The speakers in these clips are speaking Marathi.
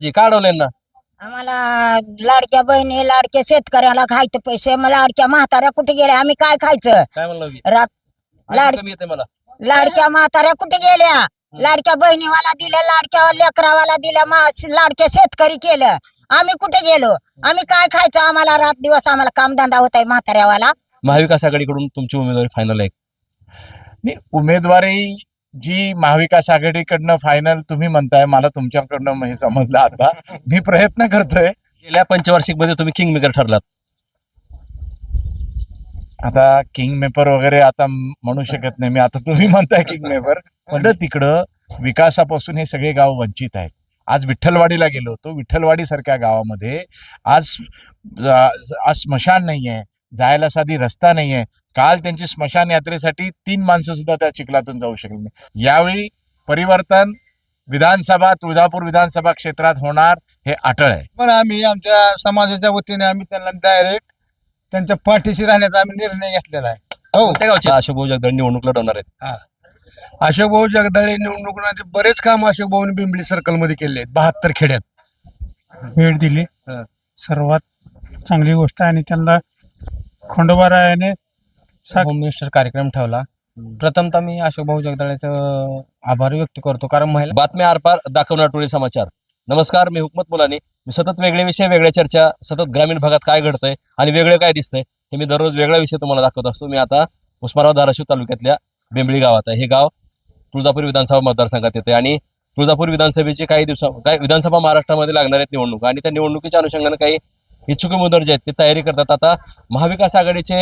जी का अडवले ना? आम्हाला लाडक्या बहिणी लाडक्या शेतकऱ्याला खायचं पैसे मग लाडक्या म्हाताऱ्या कुठे गेल्या? आम्ही काय खायचं? काय म्हणलं की रात लाड कमी येते मला. लाडक्या म्हाताऱ्या कुठे गेल्या? लाडक्या बहिणीवाला दिल्या लाडक्या लेकरावाला दिल्या मा- लाडक्या शेतकरी केलं. आम्ही कुठे गेलो? आम्ही काय खायचं? आम्हाला रात दिवस आम्हाला कामधंदा होत आहे म्हाताऱ्यावाला. महाविकास आघाडीकडून तुमची उमेदवारी फायनल आहे. नाही, उमेदवारी जी महाविकास आघाडीकडनं फायनल तुम्ही म्हणताय मला तुमच्याकडनं हे समजलं आता. मी प्रयत्न करतोय. गेल्या पंचवार्षिकमध्ये तुम्ही किंग मेकर ठरलात. आता किंग मेपर वगैरे आता म्हणू शकत नाही. मी आता तुम्ही म्हणताय किंग मेपर पण तिकडं विकासापासून हे सगळे गाव वंचित आहेत. आज विठ्ठलवाडीला गेलो होतो. विठ्ठलवाडी सारख्या गावामध्ये आज आज स्मशान नाहीये. जायला साधी रस्ता नाहीये. काल त्यांची स्मशान यात्रेसाठी तीन माणसं सुद्धा त्या चिखलातून जाऊ शकली नाही. यावेळी परिवर्तन विधानसभा तुळजापूर विधानसभा क्षेत्रात होणार हे अटळ आहे. पण आम्ही आमच्या समाजाच्या वतीने आम्ही त्यांना डायरेक्ट त्यांच्या पाठीशी राहण्याचा आम्ही निर्णय घेतलेला आहे. हो. कोणत्या गावचे अशोक भाऊ जगदळ निवडणूक लढवणार आहेत. अशोक भाऊ जगदाळे निवडणुकीचे बरेच काम अशोक भाऊ बिंबली सर्कलमध्ये केले आहेत बहात्तर खेड्यात. भेट दिली. हं. सर्वात चांगली गोष्ट आहे आणि त्यांना खंडोबारायाने होम मिनिस्टर कार्यक्रम ठेवला. प्रथमतः मी अशोक भाऊ जगदाळेचं आभार व्यक्त करतो. कारण महिला बातम्या आरपार दाखवणार टोळी समाचार. नमस्कार मी हुकमत मुलानी. मी सतत वेगळे विषय वेगळ्या चर्चा सतत ग्रामीण भागात काय घडतंय आणि वेगळं काय दिसतंय हे मी दररोज वेगळा विषय तुम्हाला दाखवत असतो. मी आता उस्मानाबाद धाराशिव तालुक्यातल्या बेंबळी गावात आहे. हे गाव तुळजापूर विधानसभा मतदारसंघात येते आणि तुळजापूर विधानसभेची काही दिवसा काही विधानसभा महाराष्ट्रामध्ये लागणार आहेत निवडणूक आणि त्या निवडणुकीच्या अनुषंगाने काही इच्छुक उमेदवार जे आहेत ते तयारी करतात. आता महाविकास आघाडीचे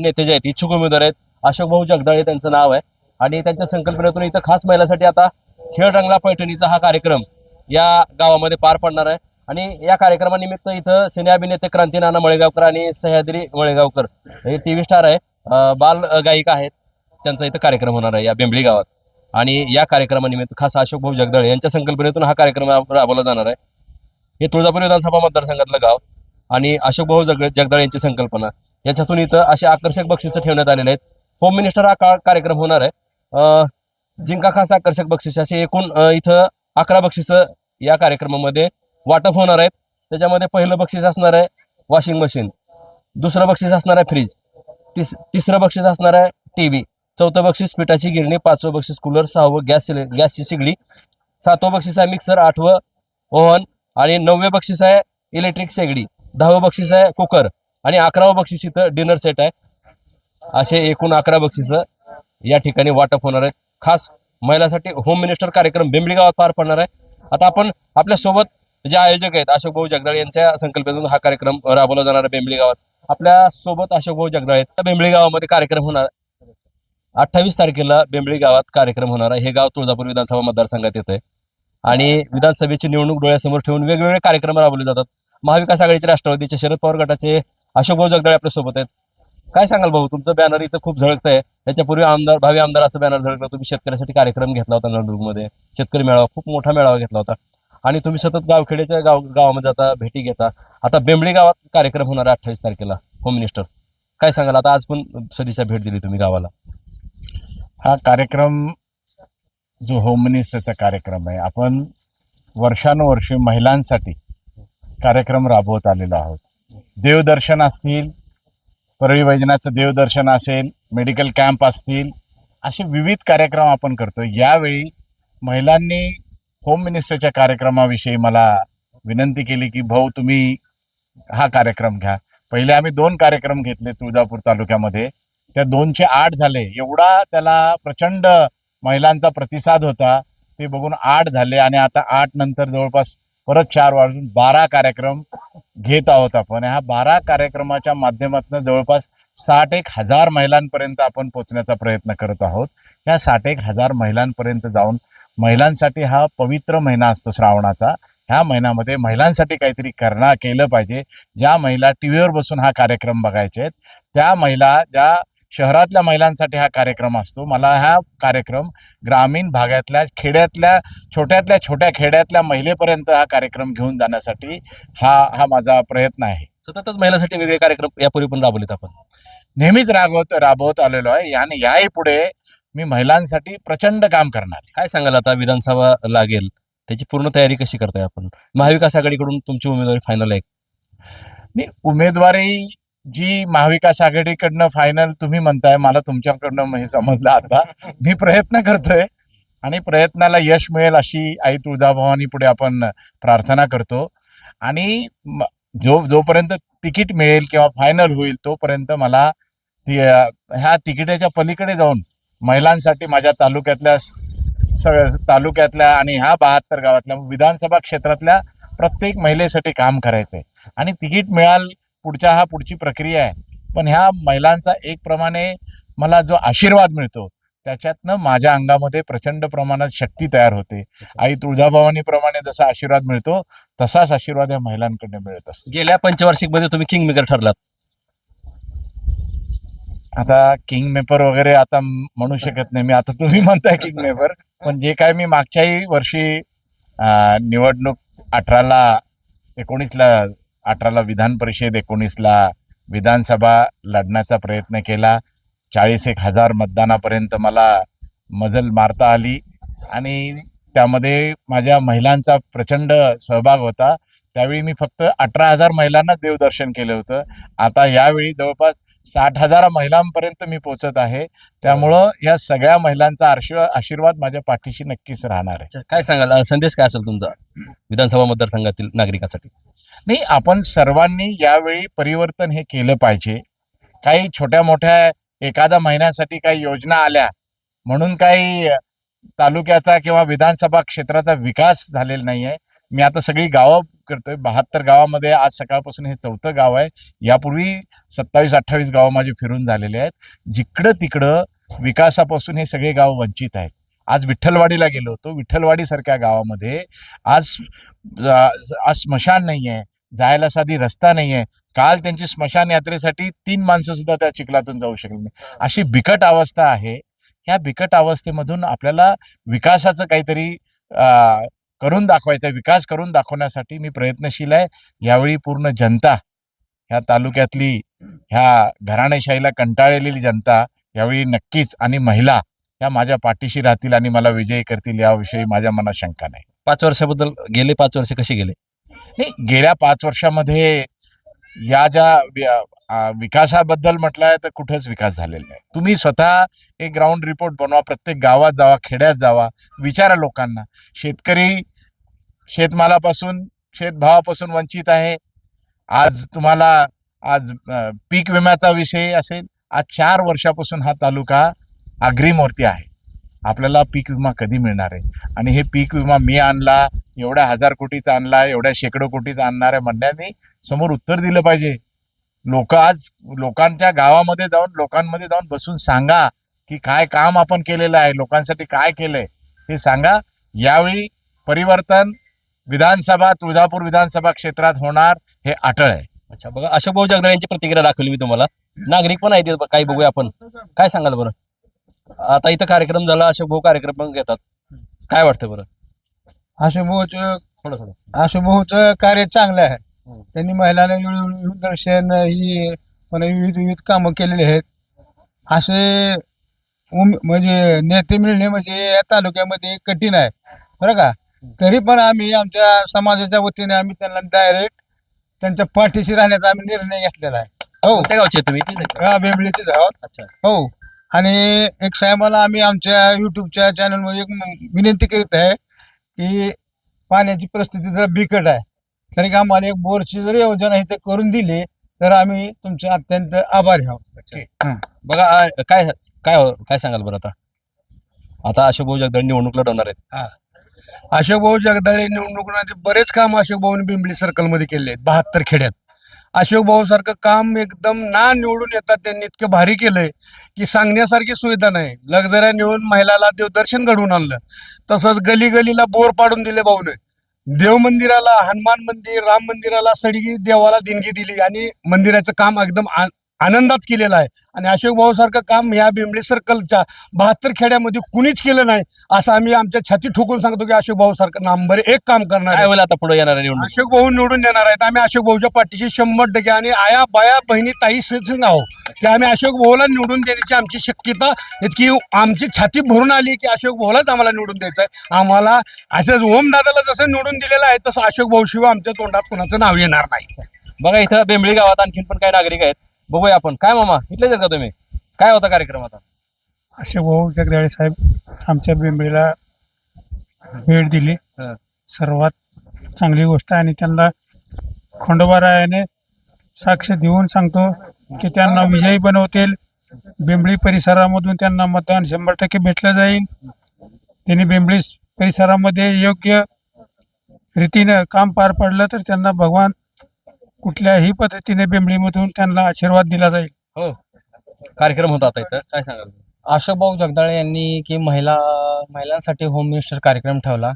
नेते जे आहेत इच्छुक उमेदवार आहेत अशोक भाऊ जगदाळे त्यांचं नाव आहे. आणि त्यांच्या संकल्पनेतून इथं खास महिलांसाठी आता खेळ रंगला पैठणीचा हा कार्यक्रम या गावामध्ये पार पडणार आहे. आणि या कार्यक्रमानिमित्त इथं सिने अभिनेते क्रांती नाना मळेगावकर आणि सह्याद्री मळेगावकर हे टी व्ही स्टार आहे. बाल गायिका आहेत. त्यांचा इथं कार्यक्रम होणार आहे या बेंबळी गावात. आणि या कार्यक्रमानिमित्त खास अशोक भाऊ जगदाळे यांच्या संकल्पनेतून हा कार्यक्रम राबवला जाणार आहे. हे तुळजापूर विधानसभा मतदारसंघातलं गाव. आणि अशोक भाऊ जग जगदाळ यांची संकल्पना. याच्यातून इथं असे आकर्षक बक्षिसं ठेवण्यात आलेले आहेत. होम मिनिस्टर हा का- कार्यक्रम होणार आहे. अं, जिंका खास आकर्षक बक्षीस असे एकूण इथं अकरा बक्षिसं या कार्यक्रमामध्ये वाटप होणार आहेत. त्याच्यामध्ये पहिलं बक्षीस असणार आहे वॉशिंग मशीन. दुसरं बक्षीस असणार आहे फ्रीज. तिस तिसरं बक्षीस असणार आहे टी व्ही चौथं बक्षीस पिठाची गिरणी पाचवं बक्षीस कूलर सहावं गॅस सिले गॅसची शिगडी सातवं बक्षीस आहे मिक्सर आठवं ओव्हन आणि नववे बक्षीस आहे इलेक्ट्रिक शेगडी. दहावं बक्षीस आहे कुकर. आणि अकरावं बक्षीस इथं डिनर सेट आहे. असे एकूण अकरा बक्षीस या ठिकाणी वाटप होणार आहे खास महिलांसाठी होम मिनिस्टर कार्यक्रम बेंबळी गावात पार पडणार आहे. आता आपण आपल्यासोबत जे आयोजक आहेत अशोक भाऊ जगदाळ यांच्या संकल्पनेतून हा कार्यक्रम राबवला जाणार आहे बेंबळी गावात. आपल्यासोबत अशोक भाऊ जगदाळ आहेत. त्या बेंबळी गावामध्ये कार्यक्रम होणार अठ्ठावीस तारखेला बेंबळी गावात कार्यक्रम होणार आहे. हे गाव तुळजापूर विधानसभा मतदारसंघात येत आहे आणि विधानसभेची निवडणूक डोळ्यासमोर ठेवून वेगवेगळे कार्यक्रम राबवले जातात. महाविकास आघाडीचे राष्ट्रवादीचे शरद पवार गटाचे अशोक भाऊ जगदाळे आपल्यासोबत आहेत. काय सांगाल भाऊ? तुमचं बॅनर इथं खूप झळकत आहे त्याच्यापूर्वी आमदार भावी आमदार असं बॅनर झळकलं. तुम्ही शेतकऱ्यासाठी कार्यक्रम घेतला होता नळदुर्गमध्ये शेतकरी मेळावा खूप मोठा मेळावा घेतला होता. आणि तुम्ही सतत गावखेड्याच्या गाव गावामध्ये जाता भेटी घेता. आता बेंबळी गावात कार्यक्रम होणार आहे अठ्ठावीस तारखेला. होम मिनिस्टर काय सांगाल? आता आज पण सदिशा भेट दिली तुम्ही गावाला. हा कार्यक्रम जो होम मिनिस्टरचा कार्यक्रम आहे आपण वर्षानुवर्षे महिलांसाठी कार्यक्रम राबवत आलेलो आहोत. देवदर्शन असतील परळी वैजनाचं देवदर्शन असेल मेडिकल कॅम्प असतील असे विविध कार्यक्रम आपण करतो यावेळी महिलांनी होम मिनिस्टरच्या कार्यक्रमाविषयी मला विनंती केली की भाऊ तुम्ही हा कार्यक्रम घ्या. पहिले आम्ही दोन कार्यक्रम घेतले तुळजापूर तालुक्यामध्ये. त्या दोनशे आठ झाले. एवढा त्याला प्रचंड महिलांचा प्रतिसाद होता. ते बघून आठ झाले आणि आता आठ नंतर जवळपास परत चार वाजून बारा कार्यक्रम घेत आहोत आपण. ह्या बारा कार्यक्रमाच्या माध्यमातून जवळपास साठ एक हजार महिलांपर्यंत आपण पोचण्याचा प्रयत्न करत आहोत. या साठ एक हजार महिलांपर्यंत जाऊन महिलांसाठी हा पवित्र महिना असतो श्रावणाचा. ह्या महिन्यामध्ये महिलांसाठी काहीतरी करणं केलं पाहिजे. ज्या महिला टी व्हीवर बसून हा कार्यक्रम बघायचे आहेत त्या महिला ज्या शहरातल्या महिलांसाठी हा कार्यक्रम असतो. मला हा कार्यक्रम ग्रामीण भागातल्या खेड्यातल्या छोट्यातल्या छोट्या खेड्यातल्या महिलेपर्यंत हा कार्यक्रम घेऊन जाण्यासाठी हा हा माझा प्रयत्न आहे. सततच महिलांसाठी वेगळे कार्यक्रम यापूर्वी पण राबवलेत आपण. नेहमीच राबवत राबवत आलेलो आहे. आणि याही पुढे मी महिलांसाठी प्रचंड काम करणार आहे. काय सांगाल आता विधानसभा लागेल त्याची पूर्ण तयारी कशी करताय आपण? महाविकास आघाडीकडून तुमची उमेदवारी फायनल आहे. नाही उमेदवारी जी महाविकास आघाडीकडनं फायनल तुम्ही म्हणताय मला तुमच्याकडनं हे समजलं आता. मी प्रयत्न करतोय आणि प्रयत्नाला यश मिळेल अशी आई तुळजाभवानी पुढे आपण प्रार्थना करतो. आणि जो जोपर्यंत तिकीट मिळेल किंवा फायनल होईल तोपर्यंत मला ह्या तिकिटाच्या पलीकडे जाऊन महिलांसाठी माझ्या तालुक्यातल्या स- तालुक्यातल्या आणि ह्या बहात्तर गावातल्या विधानसभा क्षेत्रातल्या प्रत्येक महिलेसाठी काम करायचंय. आणि तिकीट मिळाल पुढच्या हा पुढची प्रक्रिया आहे. पण ह्या महिलांचा एक प्रमाणे मला जो आशीर्वाद मिळतो त्याच्यातनं माझ्या अंगामध्ये प्रचंड प्रमाणात शक्ती तयार होते. आई तुळजाभवानी प्रमाणे जसा आशीर्वाद मिळतो तसाच आशीर्वाद या महिलांकडनं मिळत असतो. गेल्या पंचवार्षिकमध्ये तुम्ही किंग मेकर ठरलात. आता किंग मेपर वगैरे आता म्हणू शकत नाही. मी आता तुम्ही म्हणताय किंग मेपर पण जे काय मी मागच्याही वर्षी निवडणूक अठराला एकोणीसला अठराला विधान परिषद एकोणीसला विधानसभा लढण्याचा प्रयत्न केला. चाळीस एक हजार मतदानापर्यंत मला मजल मारता आली. आणि त्यामध्ये माझ्या महिलांचा प्रचंड सहभाग होता. त्यावेळी मी फक्त अठरा हजार महिलांना देवदर्शन केलं होतं. आता यावेळी जवळपास साठ हजार महिलांपर्यंत मी पोचत आहे. त्यामुळं या सगळ्या महिलांचा आशीर्वाद आशीर्वाद माझ्या पाठीशी नक्कीच राहणार आहे. काय सांगाल? संदेश काय असेल तुमचा विधानसभा मतदारसंघातील नागरिकासाठी? नाही आपण सर्वांनी यावेळी परिवर्तन हे केलं पाहिजे. काही छोट्या मोठ्या एखाद्या महिन्यासाठी काही योजना आल्या म्हणून काही तालुक्याचा किंवा विधानसभा क्षेत्राचा विकास झालेला नाही आहे मी आता सगळी गावं करतोय बहात्तर गावामध्ये आज सकाळपासून हे चौथं गाव आहे. यापूर्वी सत्तावीस अठ्ठावीस गावं माझे फिरून झालेले आहेत. जिकडं तिकडं विकासापासून हे सगळे गाव वंचित आहेत. आज विठ्ठलवाडीला गेलो होतो. विठ्ठलवाडीसारख्या गावामध्ये आज आज स्मशान नाही आहे जायला साधी रस्ता नाही आहे काल त्यांची स्मशान यात्रेसाठी तीन माणसं सुद्धा त्या चिखलातून जाऊ शकली नाही अशी बिकट अवस्था आहे. ह्या बिकट अवस्थेमधून आपल्याला विकासाचं काहीतरी अं, करून दाखवायचं आहे विकास करून दाखवण्यासाठी मी प्रयत्नशील आहे. यावेळी पूर्ण जनता ह्या तालुक्यातली ह्या घराणेशाहीला कंटाळलेली जनता यावेळी नक्कीच आणि महिला ह्या माझ्या पाठीशी राहतील आणि मला विजयी करतील याविषयी माझ्या मनात शंका नाही. पाच वर्षाबद्दल गेले पाच वर्ष कसे गेले? नाही गेल्या पाच वर्षामध्ये या ज्या विकासाबद्दल म्हटलं विकासाबद्दल म्हटलंय तर कुठेच विकास झालेला नाही. तुम्ही स्वतः एक ग्राउंड रिपोर्ट बनवा प्रत्येक गावात जावा खेड्यात जावा विचारा लोकांना. शेतकरी शेतमालापासून शेतभावापासून वंचित आहे. आज तुम्हाला आज पीक विम्याचा विषय असेल. आज चार वर्षापासून हा तालुका अग्रिमवरती आहे. आपल्याला पीक विमा कधी मिळणार आहे? आणि हे पीक विमा मी आणला एवढ्या हजार कोटीचा आणला एवढ्या शेकडो कोटीचा आणणार आहे म्हणण्याने समोर उत्तर दिलं पाहिजे. लोक आज लोकांच्या गावामध्ये जाऊन लोकांमध्ये जाऊन बसून सांगा की काय काम आपण केलेलं आहे लोकांसाठी काय केलंय? हे सांगा. यावेळी परिवर्तन विधानसभा तुळजापूर विधानसभा क्षेत्रात होणार हे अटळ आहे. अच्छा बघा अशोक भाऊ जगदाळे यांची प्रतिक्रिया दाखवली मी तुम्हाला. नागरिक पण आहेत काही बघूया आपण. काय सांगाल बरं? आता इथं कार्यक्रम झाला अशोक भाऊ कार्यक्रम पण घेतात. काय वाटतं बरं? थोडं थोडं. आशुभाऊचं कार्य चांगलं आहे. त्यांनी महिलांना विविध दर्शन ही विविध विविध कामं केलेली आहेत. असे उम- म्हणजे नेते मिळणे म्हणजे या तालुक्यामध्ये कठीण आहे. बरं का? तरी पण आम्ही आमच्या समाजाच्या वतीने आम्ही त्यांना डायरेक्ट त्यांच्या पाठीशी राहण्याचा आम्ही निर्णय घेतलेला आहे. हो. कोणत्या गावचे तुम्ही? हा, बेंबळीचेच आहोत. अच्छा. हो. आणि एक साहेबाला आम्ही आमच्या युट्यूबच्या चॅनलमध्ये एक विनंती करीत आहे की पाण्याची परिस्थिती जर बिकट आहे. तरी का आम्हाला एक बोरची जर योजना इथे करून दिली तर आम्ही तुमचे अत्यंत आभारी आहोत. बघा आ, काय काय हो- काय सांगाल बरं आता? आता अशोक भाऊ जगदाळे निवडणूक लढवणार आहेत. अशोक भाऊ जगदाळे निवडणुकीमध्ये बरेच काम अशोक भाऊने बिंबली सर्कलमध्ये केले आहेत बहात्तर खेड्यात. अशोक भाऊ सारखं काम एकदम ना निवडून येतात त्यांनी इतकं भारी केलंय की सांगण्यासारखी सुविधा नाही. लक्झऱ्या नेऊन महिलाला देवदर्शन घडवून आणलं. तसंच गली गलीला बोर पाडून दिले भाऊने. देव मंदिराला हनुमान मंदिर राम मंदिराला सडगी देवाला देणगी दिली आणि मंदिराचं काम एकदम आ- आनंदात केलेलं आहे. आणि अशोक भाऊ सारखं काम या बिंबळी सर्कलच्या बहात्तर खेड्यामध्ये कुणीच केलं नाही असं आम्ही आमच्या छाती ठोकून सांगतो की अशोक भाऊ सारखं नंबर एक काम करणार आहे. आता पुढे येणार निवडणूक? अशोक भाऊ निवडून देणार आहेत. आम्ही अशोक भाऊच्या पाठीशी शंभर टक्के आणि आया बाया बहिणी ताई संघ आहो की आम्ही अशोक भाऊला निवडून देण्याची आमची शक्यता इतकी आमची छाती भरून आली की अशोक भाऊलाच आम्हाला निवडून द्यायचं आहे. आम्हाला असंच ओम दादाला जसं निवडून दिलेलं आहे तसं अशोक भाऊ शिवाय आमच्या तोंडात कुणाचं नाव येणार नाही. बघा इथं बेंबळी गावात आणखीन पण काही नागरिक आहेत. बघूया आपण. काय मामा? इथलेच आहेत का तुम्ही? काय होता कार्यक्रम आता? अशोक भाऊ जगदाळे साहेब आमच्या बेंबळीला भेट दिली. हं. सर्वात चांगली गोष्ट आहे आणि त्यांना खंडोबारायाने साक्ष देऊन सांगतो की त्यांना विजयी बनवतील. बेंबळी परिसरामधून त्यांना मतदान शंभर टक्के भेटलं जाईल. त्यांनी बेंबळी परिसरामध्ये योग्य रीतीनं काम पार पडलं तर त्यांना भगवान कुठल्याही पद्धतीने बेंबळीमधून त्यांना आशीर्वाद दिला जाईल. हो. कार्यक्रम होता आता इथं. काय सांगाल? अशोक भाऊ जगदाळे यांनी की महिला महिलांसाठी होम मिनिस्टर कार्यक्रम ठेवला.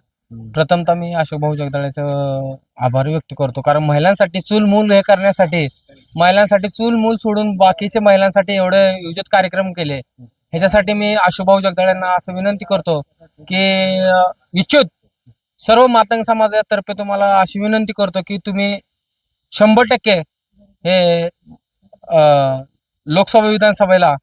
प्रथमतः मी अशोक भाऊ जगदाळेचं आभार व्यक्त करतो. कारण महिलांसाठी चूल मूल हे करण्यासाठी महिलांसाठी चूल मूल सोडून बाकीचे महिलांसाठी एवढे योजित कार्यक्रम केले. ह्याच्यासाठी मी अशोक भाऊ जगदाळेंना असं विनंती करतो की अं, इच्छुक सर्व मातंग समाजातर्फे तुम्हाला अशी विनंती करतो की तुम्ही शंभर टक्के हे लोकसभा विधानसभेला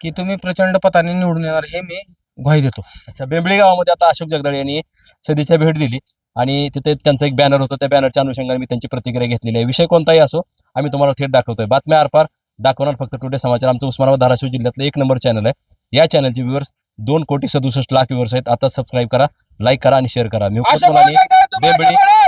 की तुम्ही प्रचंड पताने निवडून येणार हे मी ग्वाही देतो. अच्छा बेंबळी गावामध्ये आता अशोक जगदाळे यांनी सदिच्छा भेट दिली आणि तिथे त्यांचं एक बॅनर होतं. त्या बॅनरच्या अनुषंगाने मी त्यांची प्रतिक्रिया घेतलेली आहे. विषय कोणताही असो आम्ही तुम्हाला थेट दाखवतोय. बातम्या आरपार दाखवणार फक्त टुडे समाचार. आमचं उस्मानाबाद धाराशिव जिल्ह्यातलं एक नंबर चॅनल आहे. या चॅनलचे व्ह्युअर्स दोन कोटी सदुसष्ट लाख व्ह्युअर्स आहेत. आता सबस्क्राईब करा लाईक करा आणि शेअर करा. मी बेंबळी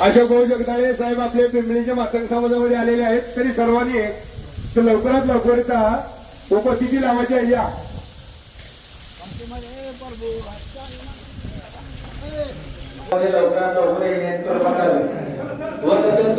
अशोक भाऊ जगदाळे साहेब आपले पिंपळीच्या मातंग समाजामध्ये आलेले आहेत. तरी सर्वांनी तर लवकरात लवकर इथं उपस्थिती लावायची आहे. या. व तसेच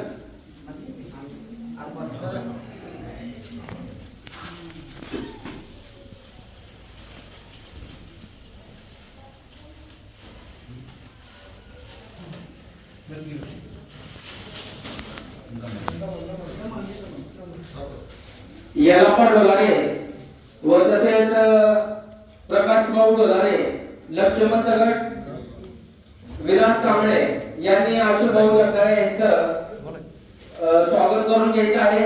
याला पण डोलारे व तसेच प्रकाश भाऊ डोलारे लक्ष्मण सगट विलास कांबळे यांनी अशोक भाऊ जगदाळे यांचं स्वागत करून घ्यायचं आहे.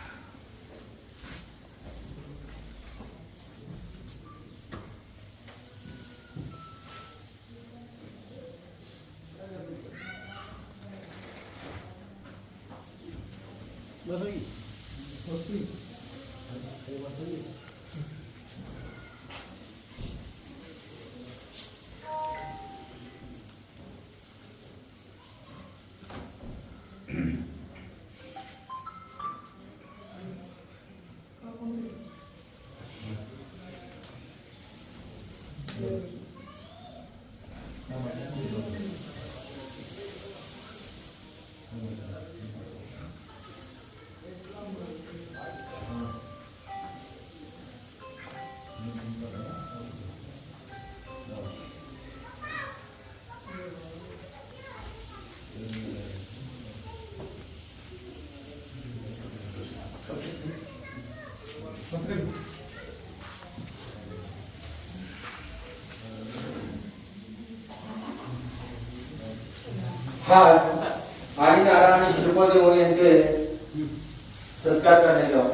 No. हात आणि आणि श्रीपद देऊन यांचे सत्कार करण्यात यावा.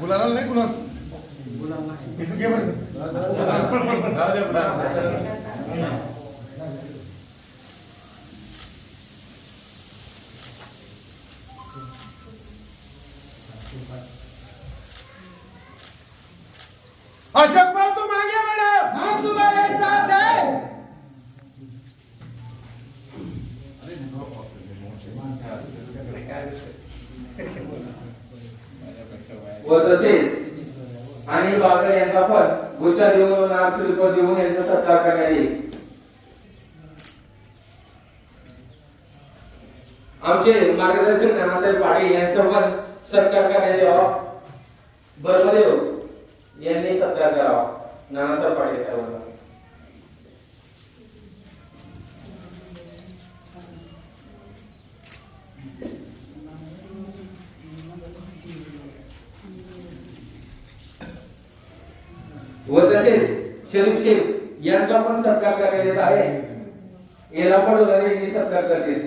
गुलाला नाही गुलाल? इथून घे अशोक भाऊ तुम आगे बढ़ो हम तुम्हारे साथ हैं। व तसेच अनिल बागडे यांचा पण गुच्छा देऊन देऊन यांचा सत्कार करण्यात येईल. आमचे मार्गदर्शक नानासाहेब पाडे यांचा पण सत्कार करण्यात यावा. बर्मदेव. यांनी सत्कार करावा व तसेच शरीफ शेख यांचा पण सत्कार करण्यात येत आहे याला पण उदाहरण यांनी सत्कार करतील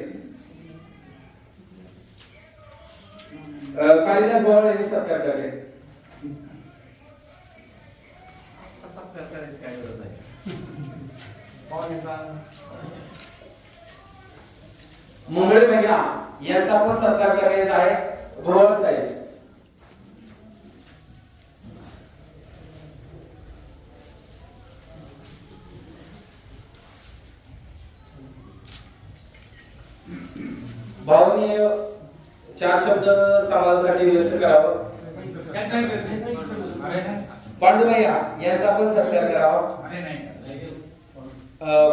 अं, कालिदास बोवाळ यांनी सत्कार करतील मंगळ महिला यांचा पण सत्कार करण्यात येत आहे भोवळ साहेब भाऊनी चार शब्द समाजासाठी व्यक्त करावं. पांडुभैया यांचा पण सत्कार करावा.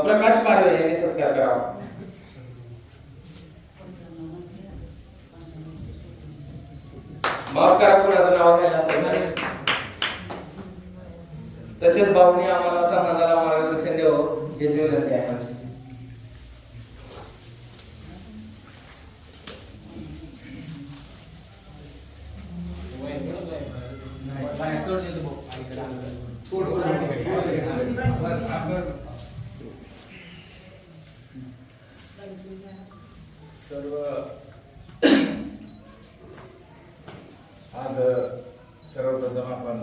प्रकाश पारवे यांनी सत्कार करावा. माफ करा कोणाचं नाव घ्यायला असेल ना तसेच भाऊनी आम्हाला समाजाला मार्गदर्शन द्यावं याची विनंती आहे सर्व आज सर्वप्रथम आपण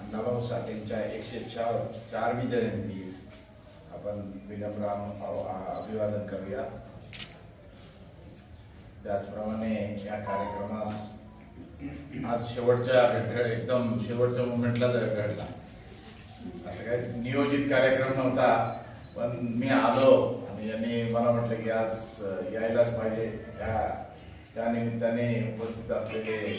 अण्णाभाऊ साठेंच्या एकशे चार चारवी जयंतीस आपण विनम्र अभिवादन करूया. त्याचप्रमाणे या कार्यक्रमास आज शेवटच्या एकदम शेवटच्या मुमेंटला घडला. असं काही नियोजित कार्यक्रम नव्हता पण मी आलो आणि यांनी मला म्हटलं की आज यायलाच पाहिजे. त्या त्या निमित्ताने उपस्थित असलेले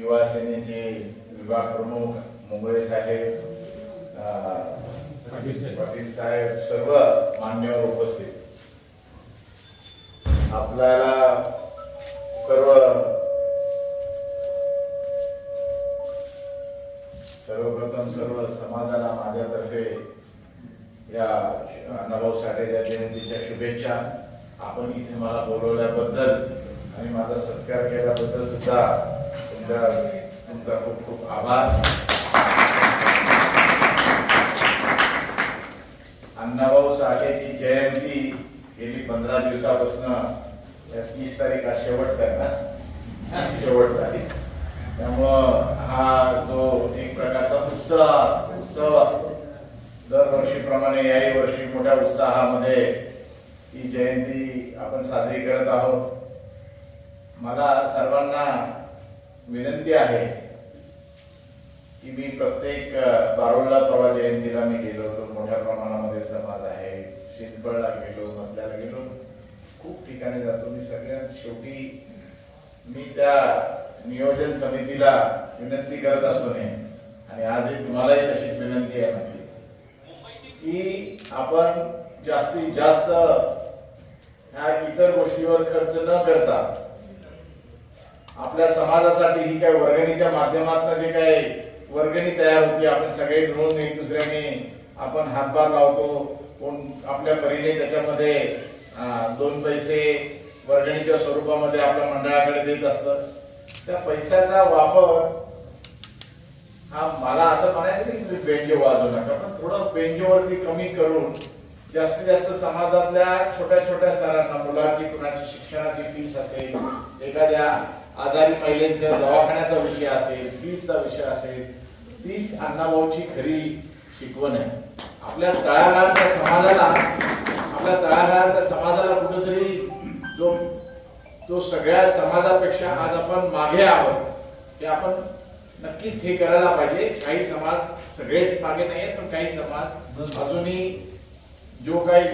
युवा सेनेचे विभाग प्रमुख मुंबई साहेब. पाटील साहेब सर्व मान्यवर उपस्थित. आपल्याला सर्व सर्वप्रथम सर्व समाजाला माझ्यातर्फे या अण्णाभाऊ साठेच्या जयंतीच्या शुभेच्छा. आपण इथे मला बोलवल्याबद्दल आणि माझा सत्कार केल्याबद्दल सुद्धा तुमचा तुमचा खूप खूप आभार. अण्णाभाऊ साठेची जयंती गेली पंधरा दिवसापासून तीस तारीख आज शेवटचा आहे ना? शेवट तारीख त्यामुळं हा जो एक प्रकारचा उत्सव असतो उत्सव असतो. दरवर्षीप्रमाणे याही वर्षी मोठ्या उत्साहामध्ये ही जयंती आपण साजरी करत आहोत. मला सर्वांना विनंती आहे की मी प्रत्येक अ, बारोडला परवा जयंतीला मी गेलो होतो. मोठ्या प्रमाणामध्ये समाज आहे. शिंदफळला गेलो मसल्याला गेलो. खूप ठिकाणी जातो मी. सगळ्यात शेवटी मी त्या नियोजन समितीला विनंती करत असतो आणि आजही तुम्हालाही तशीच विनंती आहे माझी. की आपण जास्तीत जास्त ह्या इतर गोष्टीवर खर्च न करता आपल्या समाजासाठी ही काही वर्गणीच्या माध्यमातून जे काही वर्गणी तयार होती आपण सगळे मिळून एक दुसऱ्याने आपण हातभार लावतो. कोण आपल्या परीने त्याच्यामध्ये दोन पैसे वर्गणीच्या स्वरूपामध्ये आपल्या मंडळाकडे देत असतं. त्या पैशाचा वापर हा मला असं म्हणायचं नाही की तुम्ही बेंजो वाजवू नका पण थोडं बेंजोवरती कमी करून जास्तीत जास्त समाजातल्या छोट्या छोट्या स्तरांना मुलाची कुणाची शिक्षणाची फीस असेल एखाद्या आजारी महिलेच्या दवाखान्याचा विषय असेल फीसचा विषय असेल तीच अण्णाभाऊची खरी शिकवण आहे. आपल्या तळागाळातल्या समाजाला आपल्या तळागाळातल्या समाजाला कुठेतरी जो तो सगळ्या समाजापेक्षा आज आपण मागे आहोत की आपण नक्कीच हे करायला पाहिजे. काही समाज सगळेच मागे नाही आहेत पण काही समाज अजूनही जो काही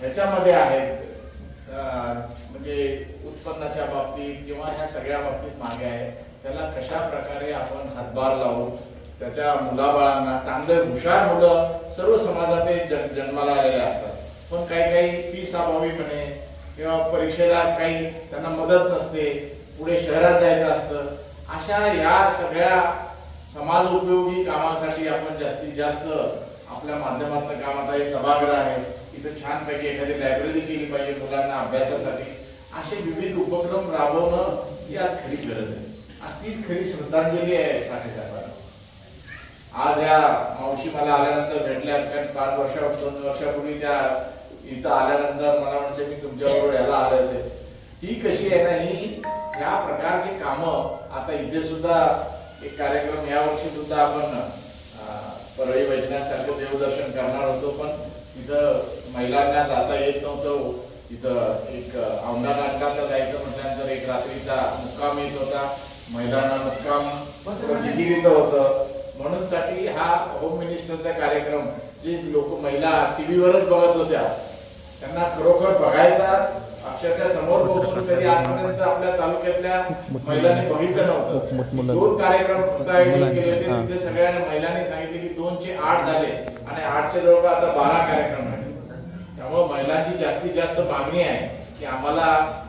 ह्याच्यामध्ये आहेत म्हणजे उत्पन्नाच्या बाबतीत किंवा ह्या सगळ्या बाबतीत मागे आहे त्याला कशा प्रकारे आपण हातभार लावू त्याच्या मुलाबाळांना चांगले हुशार मुलं सर्व समाजात जन जन्माला आलेले असतात. पण काही काही फीस अभावी म्हणे किंवा परीक्षेला काही त्यांना मदत नसते पुढे शहरात जायचं असतं अशा या सगळ्या समाज उपयोगी कामासाठी आपण जास्तीत जास्त आपल्या माध्यमातून काम आता हे सभागृह आहे. इथं छानपैकी एखादी लायब्ररी केली पाहिजे मुलांना अभ्यासासाठी. असे विविध उपक्रम राबवणं ही आज खरी गरज आहे. आज तीच खरी श्रद्धांजली आहे साठे साहेबांना. आज या मावशी मला आल्यानंतर भेटल्या कारण पाच वर्षा दोन वर्षापूर्वी त्या इथं आल्यानंतर मला म्हटले मी तुमच्याबरोबर याला आले होते ही कशी आहे ना ही या प्रकारची कामं आता इथे सुद्धा एक कार्यक्रम या वर्षी सुद्धा आपण परळी वैजनाथसारखं देवदर्शन करणार होतो पण तिथं महिलांना जाता येत नव्हतं. तिथं एक औंढा नाटकाला जायचं म्हटल्यानंतर एक रात्रीचा मुक्काम येत होता. महिलांना मुक्काम जिजिरीचं होतं. म्हणून साठी हा होम मिनिस्टरचा कार्यक्रम जे लोक महिला टीव्हीवरच बघत होत्या त्यांना खरोखर बघायचा अक्षरशः समोर पोहोचून कधी आजपर्यंत आपल्या तालुक्यातल्या महिलांनी बघितलं नव्हतं. दोन कार्यक्रम केले होते तिथे सगळ्या महिलांनी सांगितले की दोनशे आठ झाले आणि आठच्या जवळपास आता बारा कार्यक्रम झाले त्यामुळे महिलांची जास्तीत जास्त मागणी आहे की आम्हाला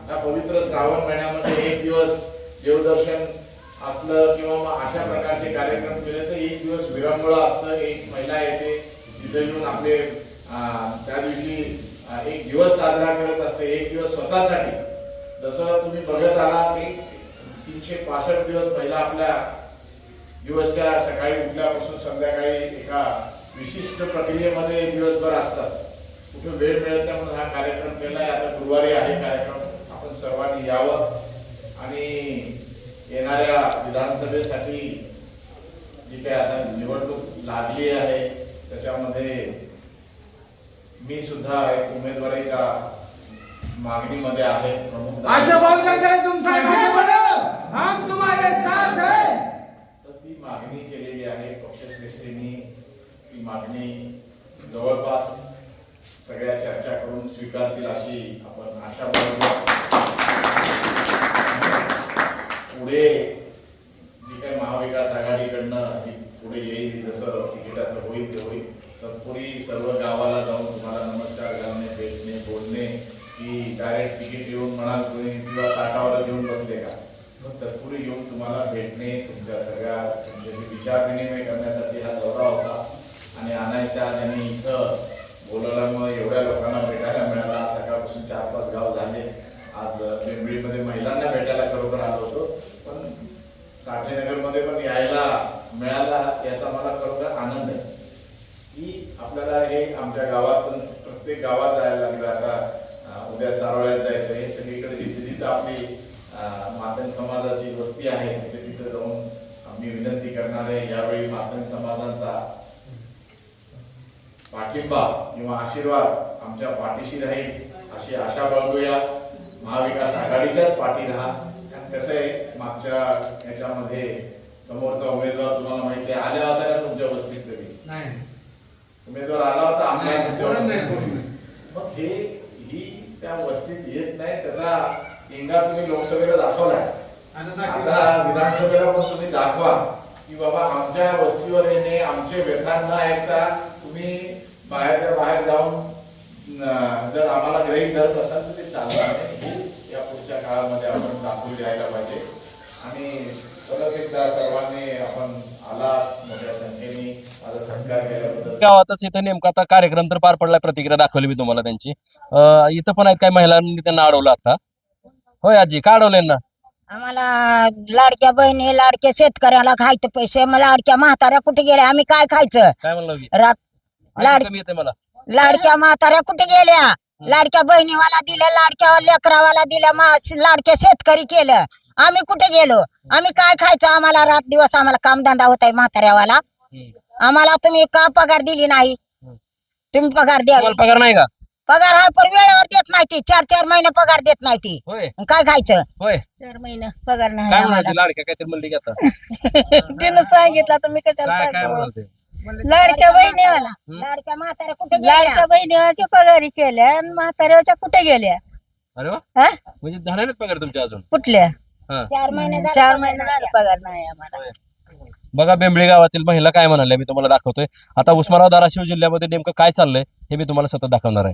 या पवित्र श्रावण महिन्यामध्ये एक दिवस देवदर्शन असलं किंवा मग अशा प्रकारचे कार्यक्रम केले तर एक दिवस विरंगुळा असतं एक महिला येते तिथे येऊन आपले त्या दिवशी एक दिवस साजरा करत असते एक दिवस स्वतःसाठी. जसं तुम्ही बघत आला की तीनशे पासष्ट दिवस पहिला आपल्या दिवसच्या सकाळी उठल्यापासून संध्याकाळी एका विशिष्ट प्रक्रियेमध्ये दिवसभर असतात. कुठे वेळ मिळत नाही म्हणून हा कार्यक्रम केलाय आता गुरुवारी आहे कार्यक्रम. आपण सर्वांनी यावं. आणि येणाऱ्या विधानसभेसाठी जी काही आता निवडणूक लागली आहे त्याच्यामध्ये मी सुद्धा एक उमेदवारीचा मागणीमध्ये आहे प्रमुख आशा भाऊ जगदळे तुम साथ बढ़ो हम तुम्हारे साथ हैं तर ती मागणी केलेली आहे पक्षश्रेष्ठींनी ती मागणी जवळपास सगळ्या चर्चा करून स्वीकारतील अशी आपण आशा बाळगू पुढे जी काही महाविकास आघाडीकडनं पुढे येईल जसं तिकिटाचं होईल ते होईल. तत्पूर्वी सर्व गावाला जाऊन तुम्हाला नमस्कार घालणे भेटणे बोलणे की डायरेक्ट तिकीट येऊन म्हणाल तुम्ही तुला ताटावर येऊन बसले का? मग तत्पूर्वी येऊन तुम्हाला भेटणे तुमच्या सगळ्या म्हणजे तुमच्याशी विचार विनिमय करण्यासाठी हा दौरा होता. आणि आणायच्या त्यांनी इथं बोलवल्यामुळे एवढ्या लोकांना भेटायला मिळाला. सकाळपासून चार पाच गाव झाले. आज पिंपळीमध्ये महिलांना भेटायला खरोखर आलो होतो. पण साठेनगरमध्ये पण यायला मिळाला याचा मला खरोखर आनंद आहे. आपल्याला हे आमच्या गावात पण प्रत्येक गावात जायला लागलं. आता उद्या सारोळ्यात जायचं हे सगळीकडे जिथे जिथे आपली मातन मातंग समाजाची वस्ती आहे तिथे तिथे जाऊन आम्ही विनंती करणार आहे. यावेळी मातंग समाजाचा पाठिंबा किंवा आशीर्वाद आमच्या पाठीशी राहील अशी आशा बाळगूया. महाविकास आघाडीच्याच पाठी राहा. कारण कसं आहे मागच्या याच्यामध्ये समोरचा उमेदवार तुम्हाला माहिती आल्या होत्या तुमच्या वस्तीत कधी उमेदवार आला होता मग हे ही त्या वस्तीत येत नाही त्याचा इंगा तुम्ही लोकसभेला दाखवलाय. आता विधानसभेला पण तुम्ही दाखवा की बाबा आमच्या वस्तीवर येणे आमचे व्यथा न ऐकता तुम्ही बाहेरच्या बाहेर जाऊन जर आम्हाला ग्रहित धरत असाल तर ते चालणार नाही. या पुढच्या काळामध्ये आपण दाखवून द्यायला पाहिजे. आणि परत एकदा सर्वांनी आपण आला मोठ्या संख्येने. गावातच इथं नेमका आता कार्यक्रम तर पार पडलाय प्रतिक्रिया दाखवली मी तुम्हाला त्यांची. अं, इथं पण आहेत काही महिलांनी त्यांना अडवलं आता. होय आजी का अडवले ना आम्हाला लाडक्या बहिणी लाडक्या शेतकऱ्याला खायचं पैसे मग लाडक्या म्हाताऱ्या कुठे गेल्या? आम्ही काय खायचं? काय म्हणलं की? रात ऐकू लाड कमी येते मला. लाडक्या म्हाताऱ्या कुठे गेल्या? लाडक्या बहिणीवाला दिल्या लाडक्या लेकरावाला दिल्या मा लाडक्या शेतकरी केलं. आम्ही कुठे गेलो? आम्ही काय खायचं? आम्हाला रात दिवस आम्हाला कामधंदा होत आहे म्हाताऱ्यावाला. आम्हाला तुम्ही का पगार दिली नाही? तुम्ही पगार द्या. तुम्हाला पगार नाही का? पगार हा पण वेळेवर देत नाही ती. चार चार महिने पगार देत नाही ती. होय. मग काय खायचं? होय. चार महिने पगार नाही काय आम्हाला. म्हणाली लाडक्या काहीतरी म्हणली की आता. तिनं सांगितलं तर मी कशाला काय काय सांगू? म्हणाल लाडक्या बहिणीवाला लाडक्या म्हाताऱ्या कुठे लाडक्या बहिणीवाच्या पगारी केल्या आणि म्हाताऱ्याच्या कुठे गेल्या? अरे वा. हा? म्हणजे झाले पगार तुमच्या अजून? कुठल्या? हा. चार महिने चार महिने झाले पगार नाही आम्हाला. बघा बेंबळी गावातील महिला काय म्हणाल्या मी तुम्हाला दाखवतोय. आता उस्मानाबाद धाराशिव जिल्ह्यामध्ये नेमकं काय चाललंय हे मी तुम्हाला सतत दाखवणार आहे.